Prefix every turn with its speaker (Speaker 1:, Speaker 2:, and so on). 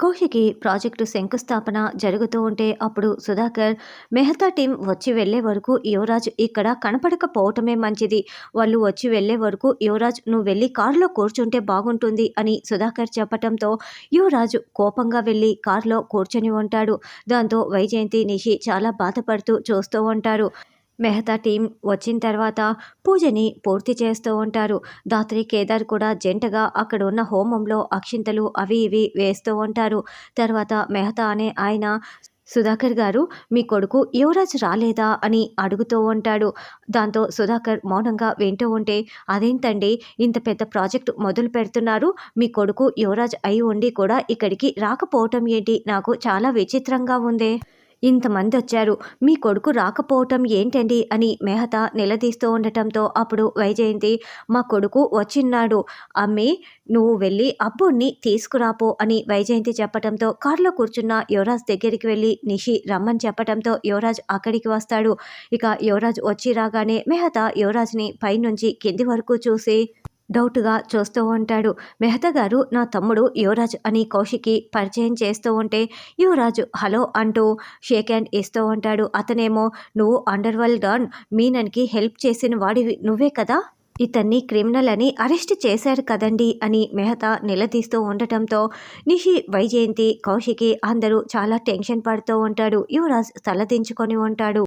Speaker 1: కోహికి project శంకుస్థాపన జరుగుతూ ఉంటే అప్పుడు సుధాకర్ మెహతా టీం వచ్చి వెళ్ళే వరకు యువరాజ్ ఇక్కడ కనపడకపోవటమే మంచిది. వాళ్ళు వచ్చి వెళ్ళే వరకు యువరాజ్ నువ్వు వెళ్ళి కారులో కూర్చుంటే బాగుంటుంది అని సుధాకర్ చెప్పటంతో యువరాజ్ కోపంగా వెళ్ళి కారులో కూర్చొని ఉంటాడు. దాంతో వైజయంతి నిషి చాలా బాధపడుతూ చూస్తూ ఉంటారు. మెహతా టీం వచ్చిన తర్వాత పూజని పూర్తి చేస్తూ ఉంటారు. దాత్రి కేదార్ కూడా జంటగా అక్కడ ఉన్న హోమంలో అక్షింతలు అవి ఇవి వేస్తూ ఉంటారు. తర్వాత మెహతా అనే ఆయన సుధాకర్ గారు మీ కొడుకు యువరాజ్ రాలేదా? అని అడుగుతూ ఉంటాడు. దాంతో సుధాకర్ మౌనంగా వింటూ ఉంటే అదేంటండి ఇంత పెద్ద ప్రాజెక్ట్ మొదలు పెడుతున్నారు. మీ కొడుకు యువరాజ్ అయి ఉండి కూడా ఇక్కడికి రాకపోవటం ఏంటి? నాకు చాలా విచిత్రంగా ఉందే. ఇంతమంది వచ్చారు. మీ కొడుకు రాకపోవటం ఏంటండి? అని మెహతా నిలదీస్తూ ఉండటంతో అప్పుడు వైజయంతి మా కొడుకు వచ్చిన్నాడు. అమ్మి నువ్వు వెళ్ళి అబ్బుణ్ణి తీసుకురాపో అని వైజయంతి చెప్పటంతో కారులో కూర్చున్న యువరాజ్ దగ్గరికి వెళ్ళి నిషి రమ్మని చెప్పటంతో యువరాజ్ అక్కడికి వస్తాడు. ఇక యువరాజ్ వచ్చి రాగానే మెహతా యువరాజ్ని పైనుంచి కింది వరకు చూసి డౌట్గా చూస్తూ ఉంటాడు. మెహతా గారు నా తమ్ముడు యువరాజ్ అని కౌశికి పరిచయం చేస్తూ ఉంటే యువరాజు హలో అంటూ షేక్ హ్యాండ్ ఇస్తూ ఉంటాడు. అతనేమో నువ్వు అండర్ వరల్డ్ డాన్ మీనన్కి హెల్ప్ చేసిన వాడివి నువ్వే కదా? ఇతన్ని క్రిమినల్ అని అరెస్ట్ చేశారు కదండి అని మెహతా నిలదీస్తూ ఉండటంతో నిషి వైజయంతి కౌశికి అందరూ చాలా టెన్షన్ పడుతూ ఉంటాడు. యువరాజ్ తలదించుకొని ఉంటాడు.